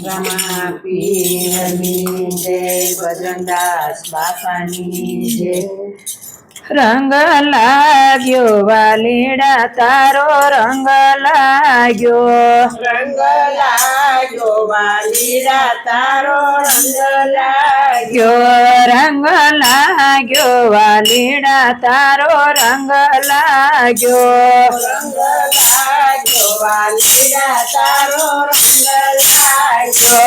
રમાપીરની જય ભજનદાસ બાપાની જય રંગ લાગ્યો વાલીડા તારો રંગ લાગ્યો. રંગ લાગ્યો વાલીડા તારો રંગ લાગ્યો. રંગ લાગ્યો વાલીડા તારો રંગ લાગ્યો. રંગ લાગ્યો વાલીડા તારો રંગ લાગ્યો.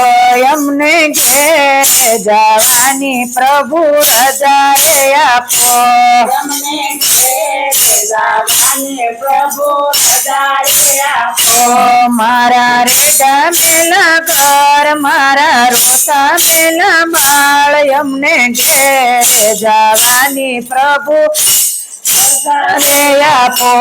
એમને ઘેર જવાની પ્રભુ રજા રે આપો. તમને ઘેરે જવાની પ્રભુ રજાએ આપો ઓ મારા રેડા મેલા ઘર મારા રોતા મેલા બાળ અમને ઘેરે જવાની પ્રભુ રે આપો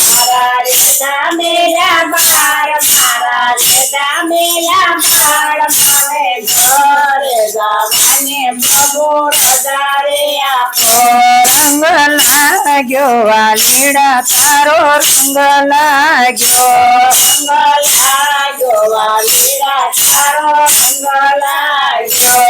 મારા રેડા મેલા બાળ મારા રેડા મેલા બાળ મને ઘરે જવાની પ્રભુ રજાએ આપો રંગ લાગ્યો વાલીડા તારો રંગ લાગ્યો રંગ લાગ્યો વાલીડા તારો રંગ લાગ્યો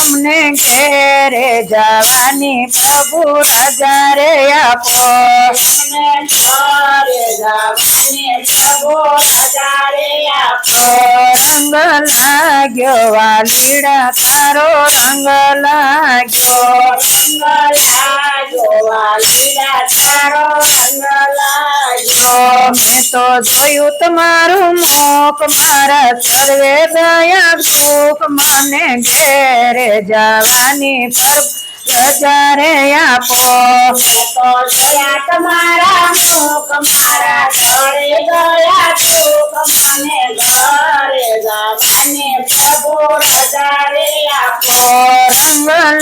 અમને ઘેરે જવાની પ્રભુ રજા રે આપો તમને ઘરે જવાની પ્રભુ રજાએ આપો રંગ લાગ્યો વાલીડા તારો રંગ લાગ્યો રંગ લાગ્યો મેં તો જોયું તમારું મોક મારા સર્વે દયા સુખ મને ઘેરે જવાની પર રજા રે આપો તો જોયા તમારા મુખ મારા ઘરે ગયા સુખ મને ઘરે જવાની પ્રભુ રજાએ આપો. રંગ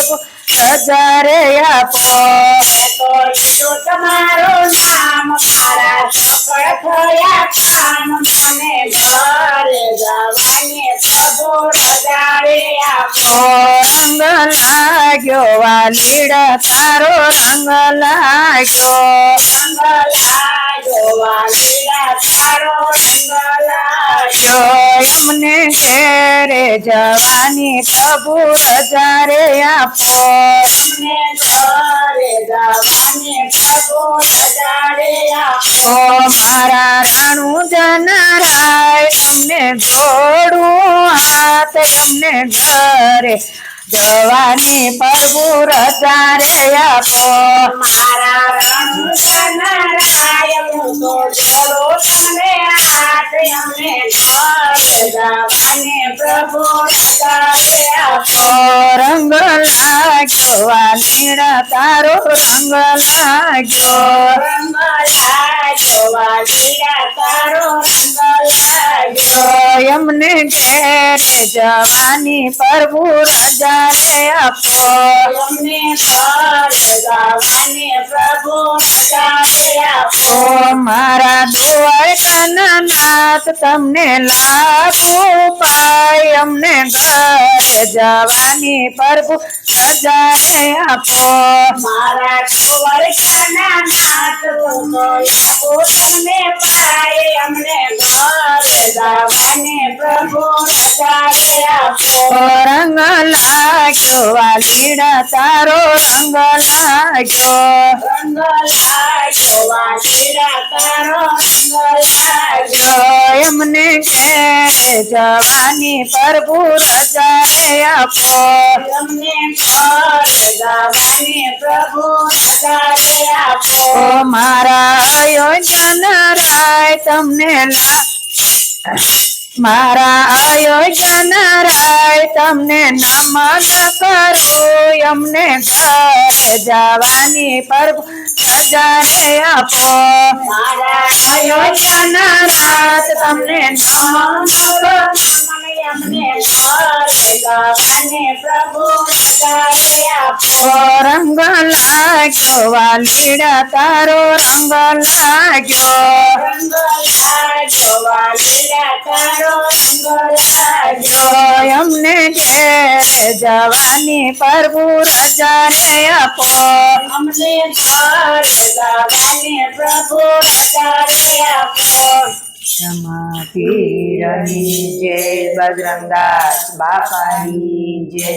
રજા રે આપો મેં તો લીધું તમારું નામ મારા સફળ થયા કામ મને ઘરે જવાની પ્રભુ રજાએ આપો રંગ લાગ્યો વાલીડા તારો રંગ લાગ્યો રંગ લાગ્યો વાલીડા તારો રંગ લાગ્યો જો અમને ઘેરે જવાની પ્રભુ રજા રે આપો. તમને ઘરે જવાની પ્રભુ રજાએ આપો. મારા રાણું જનારાય તમને જોડું હાથ તમને ઘરે જવાની પ્રભુ રજા રે આપો મારા રણુજનરાય હું તો જોડો તમને હાથ અમને ઘરે જવાની પ્રભુ રજાએ આપો રંગ લાગ્યો વાલીડા તારો રંગ લાગ્યો રંગ લાગ્યો વાલીડા તારો રંગ લાગ્યો અમને ઘેરે જવાની પ્રભુ રજા રે આપો તમને ઘરે જવાની પ્રભુ રજાએ આપો ઓ મારા દ્વારકાના નાથ તમને લાભો પાય અમને ઘરે જવાની પ્રભુ રજા રે આપો મારા દ્વારકાના નાથ હું તો લાગુ તમને પાય અમને ઘરે જવાને પ્રભુ રજાએ આપો રંગ લાગ્યો વાલીડા તારો રંગ લાગ્યો રંગ લાગ્યો વાલીડા તારો રંગ લાગ્યો એમને ઘેરે જવાની પ્રભુ રજા રે આપો તમને ઘરે જવાને પ્રભુ રજાએ આપો ઓ મારા અયોજન રાય તમને લા મારા આયોજન રાય તમને નમન કરું અમને ઘરે જવાની પ્રભુ હજારે આપો. અયોધ્યાના રાત તમને નામ हमने पार लगा मैंने प्रभु लगा गया और रंग लाग्यो वालीड़ा तारो रंग लाग्यो रंग लाग्यो तारो रंग लाग्यो हमने घेरे जवानी प्रभु रजा ले अपो हमने घर लगा प्रभु ક્ષમા પીરની જય બજરંગદાસ બાપાની જય